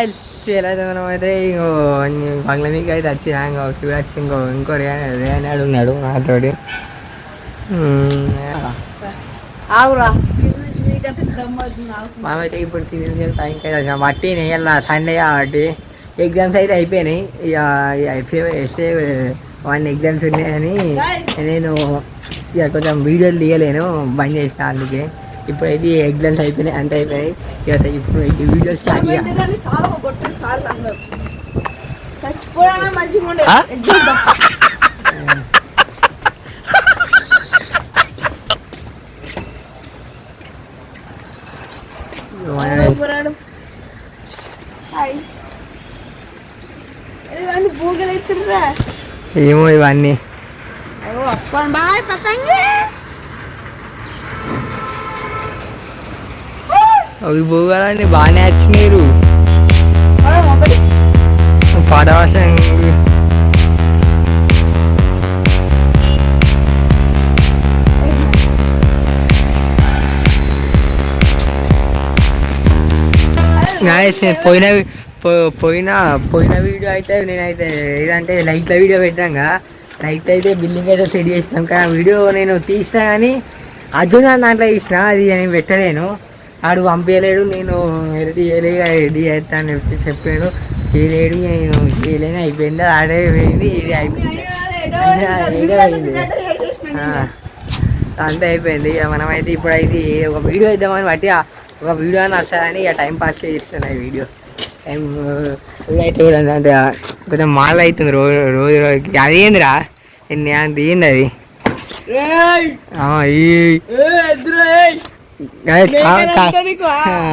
ఎలా మనం అయితే ఇంకో బంగ్లా మీకు అయితే వచ్చినా ఇంకో చూడొచ్చు ఇంకో ఇంకో రేనాడు ఉన్నాడు నాతోటి మ్మ్. ఆవురా. మామైతే ఇప్పుడు టైంకి అయితే బట్టి నెయ్యాల సండే కాబట్టి ఎగ్జామ్స్ అయితే అయిపోయినాయి ఇక ఎస్ఏ ఎస్ఏ వన్ ఎగ్జామ్స్ ఉన్నాయని నేను ఇక కొంచెం వీడియోలు తీయలేను బంద్ చేసిన అందుకే ఇప్పుడైతే ఎగ్జామ్స్ అయిపోయినాయి అంత అయిపోయినాయి ఇక ఇప్పుడు అయితే వీడియోస్ స్టార్ట్ చేయాలి ఎందుకంటే చాలా కొట్టారు అవి పోగాలని బాగానే వచ్చినారు మొబైల్ పడవసం పోయిన పో- పోయిన పోయిన వీడియో అయితే నేనైతే ఏదంటే లైట్ల వీడియో పెట్టాం కదా లైట్ అయితే బిల్డింగ్ అయితే సెట్ చేసినాం. కానీ వీడియో నేను తీసినా కానీ అర్జున్ దాంట్లో తీసిన అది నేను పెట్టలేను. ఆడు పంపించలేడు నేను రెడీ చేయలేడు రెడీ చేస్తా అని చెప్పి చెప్పాడు. చేయలేడు నేను చేయలేని అయిపోయింది. ఆడే పోయింది ఇది అయిపోయింది. అంతే అయిపోయింది. ఇక మనమైతే ఇప్పుడైతే ఒక వీడియో ఇద్దామని బట్టి ఒక వీడియో అని వస్తుందని ఇక టైం పాస్ చేస్తున్నా ఈ వీడియో. టైం అయితే కూడా అంటే కొంచెం మాల్ అవుతుంది రోజు రోజు రోజుకి. అదేందిరా అంత ఏంది అది?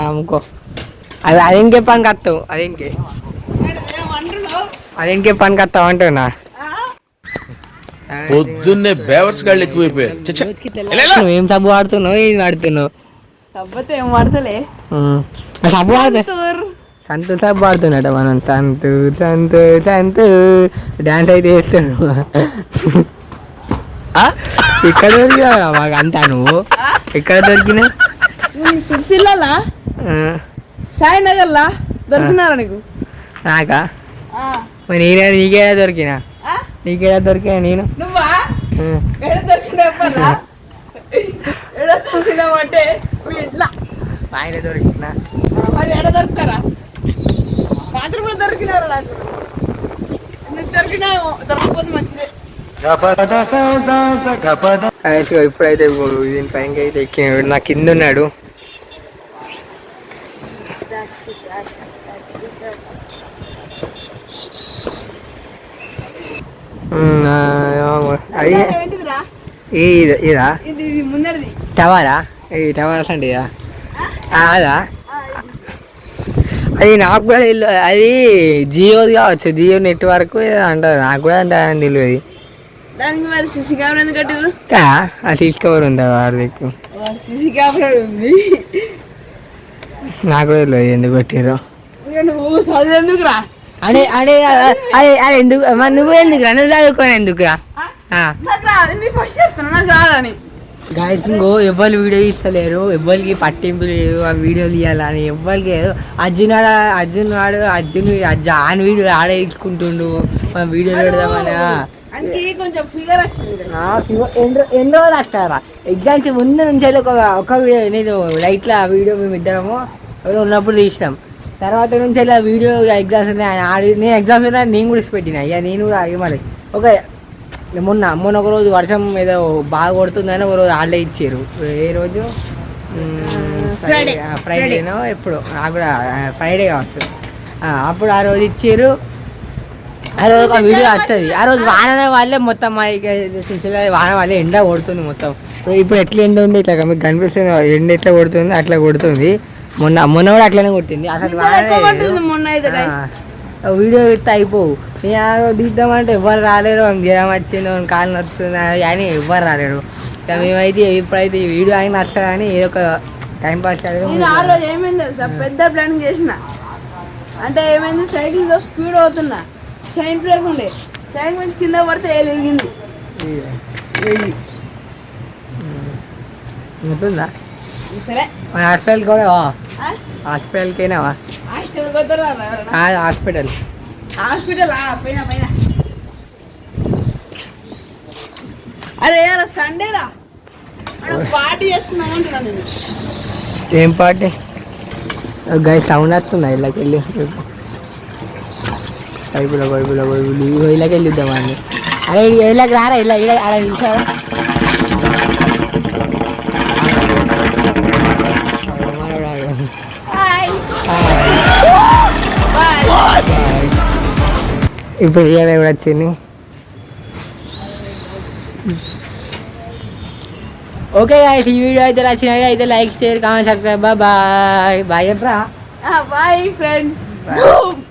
అమ్ముకో. అది అది ఇంకే పని కత్తావు? అది ఇంకే అది ఇంకే పని కత్తావు అంటున్నా? పొద్దున్నే బేవర్స్ గాళ్ళు ఎక్కువైపోయారు. నువ్వేం సబ్బు వాడుతున్నావు? ఏది వాడుతున్నావు? సబ్బతే ఏం వాడతలే? సబ్బు వాడుతా సంతు సబ్బు వాడుతున్నట మనం సంతు సంతు సంతు డాన్స్ అయితే చేస్తున్నావు. ఆ? ఇక్కడ మాకు అంతా నువ్వు. ఎక్కడ దొరికినా సిరిసిల్లా సాయినగర్లా? దొరికినారా నీకు? నాకా. మరి నేనే నీకేడా దొరికినా? నీకేడా దొరికినా నేను? నువ్వా? దొరికినా చెప్పరా ఎడ దొరికినావంటే మీ ఇంట్లో? ఆయన దొరికినా. మరి ఎడ దొరుకుతారా? రాత్రి కూడా దొరికినారా నాకు? నీకు దొరకపోతే కనీసం ఇప్పుడైతే దీని పైన అయితే ఎక్కినాడు నా కింద ఉన్నాడు. ఇది- టవరా? ఈ టవర్ అంటే ఇదా అదా. అది నాకు కూడా తెలియదు అది జియోది కావచ్చు. జియో నెట్వర్క్ అంటారు. నాకు కూడా అంత తెలియదు. దానికి మరి సిసి కెమెరా ఎందుకు కట్టిరు కా ఆ తీసుకోవరు ఉందా వారి దిక్కు సిసి కెమెరా ఉంది. నాకు కూడా తెలియదు ఎందుకు పెట్టారు నువ్వు చదువు ఎందుకురా అదే అదే అదే అదే ఎందుకు మరి నువ్వు ఎందుకు నువ్వు చదువుకోని ఎందుకురా? నాకు రాదు నీ ఫస్ట్ చెప్తున్నా నాకు రాదని. గాయస్ ఇంకో ఎవరు వీడియో ఇస్తలేరు ఎవరికి పట్టింపు లేదు ఆ వీడియోలు ఇవ్వాలని ఎవరికి లేదు. అర్జున్ ఆడ అర్జున్ వాడు అర్జున్ అర్జున్ ఆన్ వీడియో ఆడే ఇచ్చుకుంటుండు మా వీడియోలు పెడదామని అంటే కొంచెం ఫిగర్ వచ్చింది ఎన్ని రోజులు వస్తారా ఎగ్జామ్స్ ముందు నుంచి వెళ్ళి ఒక ఒక వీడియో నేను లైట్లో ఆ వీడియో మేము ఇద్దరము ఉన్నప్పుడు తీసినాం. తర్వాత నుంచి వెళ్ళి ఆ వీడియో ఎగ్జామ్స్ ఉన్నాయి. ఆడి నేను ఎగ్జామ్స్ ఉన్నాయి నేను కూడా పెట్టిన ఇక నేను కూడా ఏమని ఒక మొన్న మొన్న ఒక రోజు వర్షం ఏదో బాగా కొడుతుందని ఒక రోజు హాలిడే ఇచ్చారు. ఏ రోజు. ఫ్రైడేనో ఎప్పుడు? నాకు కూడా ఫ్రైడే కావచ్చు. అప్పుడు ఆ రోజు ఇచ్చారు. ఆ రోజు ఒక వీడియో వస్తుంది. ఆ రోజు వాన వాళ్ళే మొత్తం మా ఇక సిరిసిల్ల వాన వాళ్ళే ఎండ కొడుతుంది మొత్తం. ఇప్పుడు- ఇప్పుడు ఎట్లా ఎండ ఉంది? ఇట్లా మీకు కనిపిస్తుంది. ఎండ ఎట్లా కొడుతుంది? అట్లా కొడుతుంది. మొన్న మొన్న కూడా అట్లనే కొట్టింది. అసలు వీడియో పెడితే అయిపోవు. నేను ఆ రోజు తీద్దామంటే ఎవరు రాలేరు. జ్వరం వచ్చింది కాలు నడుస్తుంది అని ఎవరు రాలేరు. ఇక మేమైతే ఇప్పుడైతే ఈ వీడియో అయినా వస్తుందని ఏదో ఒక టైం పాస్ ఆ రోజు ఏమైంది పెద్ద ప్లాన్ చేసిన. అంటే ఏమైంది? సైకిల్తో స్పీడ్ అవుతున్నా చైన్ బ్రేక్ ఉండే. చైన్ మంచి కింద పడితే ఏలు ఇరిగింది ఉంటుందా? సరే. హాస్పిటల్కి కూడా? హాస్పిటల్కైనా హాస్టల్ హాస్పిటల్ హాస్పిటల్. పైన పైన. అరే అలా సండే రా? పార్టీ చేస్తున్నాను అంటున్నా నేను. ఏం పార్టీ? గై సౌండ్ వస్తుందా? ఇళ్ళకి వెళ్ళి పైపులో పైపులో పైపులు ఇగో ఇళ్ళకి వెళ్ళిద్దాం అండి అరే ఇళ్ళకి రారా ఇలా ఇలా అలా నిలిచావా హాయ్ బాయ్ ఇప్పుడు ఏమేమి కూడా వచ్చింది ఓకే guys, ఈ వీడియో అయితే నచ్చినట్టు అయితే like share comment subscribe bye bye చెప్పరా బాయ్ ఫ్రెండ్